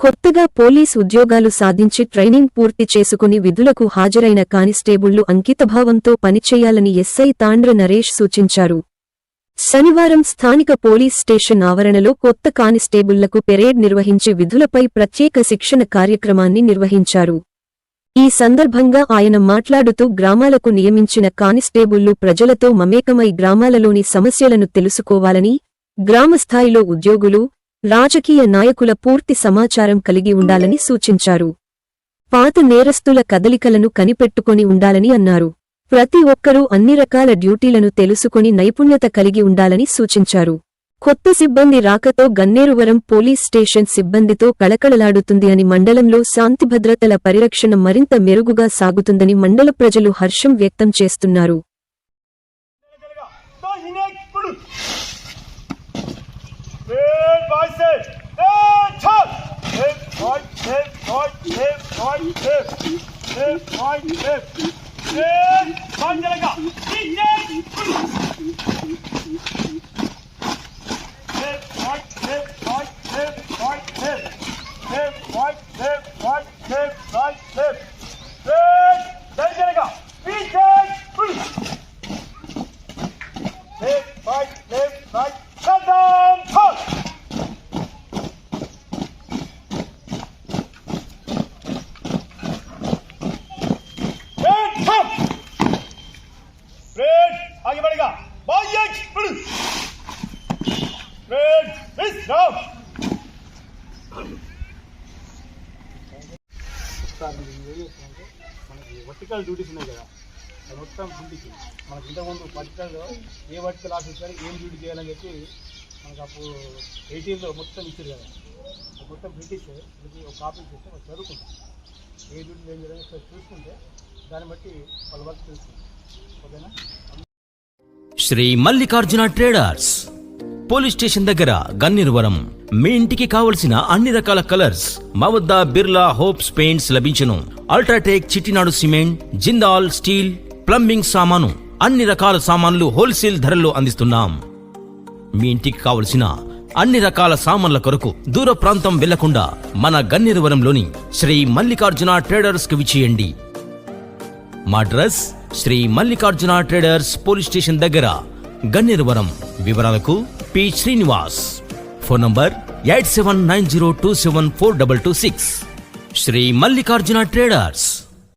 కొత్తగా పోలీస్ ఉద్యోగాలు సాధించి ట్రైనింగ్ పూర్తి చేసుకుని విధులకు హాజరైన కానిస్టేబుళ్ళు అంకితభావంతో పనిచేయాలని ఎస్ఐ తాండ్ర నరేష్ సూచించారు. శనివారం స్థానిక పోలీస్ స్టేషన్ ఆవరణలో కొత్త కానిస్టేబుళ్ళకు పెరేడ్ నిర్వహించి విధులపై ప్రత్యేక శిక్షణ కార్యక్రమాన్ని నిర్వహించారు. ఈ సందర్భంగా ఆయన మాట్లాడుతూ గ్రామాలకు నియమించిన కానిస్టేబుళ్ళు ప్రజలతో మమేకమై గ్రామాలలోని సమస్యలను తెలుసుకోవాలని గ్రామస్థాయిలో ఉద్యోగులు రాజకీయ నాయకుల పూర్తి సమాచారం కలిగి ఉండాలని సూచించారు పాత నేరస్తుల కదలికలను కనిపెట్టుకొని ఉండాలని అన్నారు ప్రతి ఒక్కరూ అన్ని రకాల డ్యూటీలను తెలుసుకుని నైపుణ్యత కలిగి ఉండాలని సూచించారు కొత్త సిబ్బంది రాకతో గన్నేరువరం పోలీస్ స్టేషన్ సిబ్బందితో కళకళలాడుతుంది అని మండలంలో శాంతిభద్రతల పరిరక్షణ మరింత మెరుగుగా సాగుతుందని మండల ప్రజలు హర్షం వ్యక్తం చేస్తున్నారు Verse. And top. Left, right, left, right, left, right, left. Left, right, left. And Manjalaga. Nick, Nick. మనకి వర్టికల్ డ్యూటీస్ ఉన్నాయి కదా. అది మొత్తం డ్యూటీకి. మనకి ఇంతకుముందు వర్టికల్లో ఏ వర్టికల్ ఆఫీసర్ ఏం డ్యూటీ చేయాలని చెప్పి మనకు అప్పుడు ఎయిటీన్లో మొత్తం ఇచ్చారు కదా. మొత్తం బ్రిటిష్. ఇది ఒక కాపీ చేస్తే మనం చదువుకుంటాం ఏ డ్యూటీ ఏం చేయాలని చూసుకుంటే దాన్ని బట్టి వాళ్ళ వర్క్ తెలుస్తుంది. ఓకేనా? Shri Mallikarjuna traders. Police station దగ్గర గన్నిరువరం మీ ఇంటికి కావలసిన అన్ని రకాల కలర్స్ మా వద్ద Birla hopes paints లభించను. UltraTech Chettinad cement Jindal steel plumbing సామాను అన్ని రకాల సామాన్లు హోల్సేల్ ధరల్లో అందిస్తున్నాం. మీ ఇంటికి కావలసిన అన్ని రకాల సామాన్ల కొరకు దూర ప్రాంతం వెళ్ళకుండా మన గన్నిరువరంలోని శ్రీ మల్లికార్జున ట్రేడర్స్కు విచేయండి మా address Shri Mallikarjuna traders police station దగ్గర గన్నేరువరం వివరాలకు P Srinivas. Phone number eight seven nine zero two seven four double two six. Shri Mallikarjuna traders.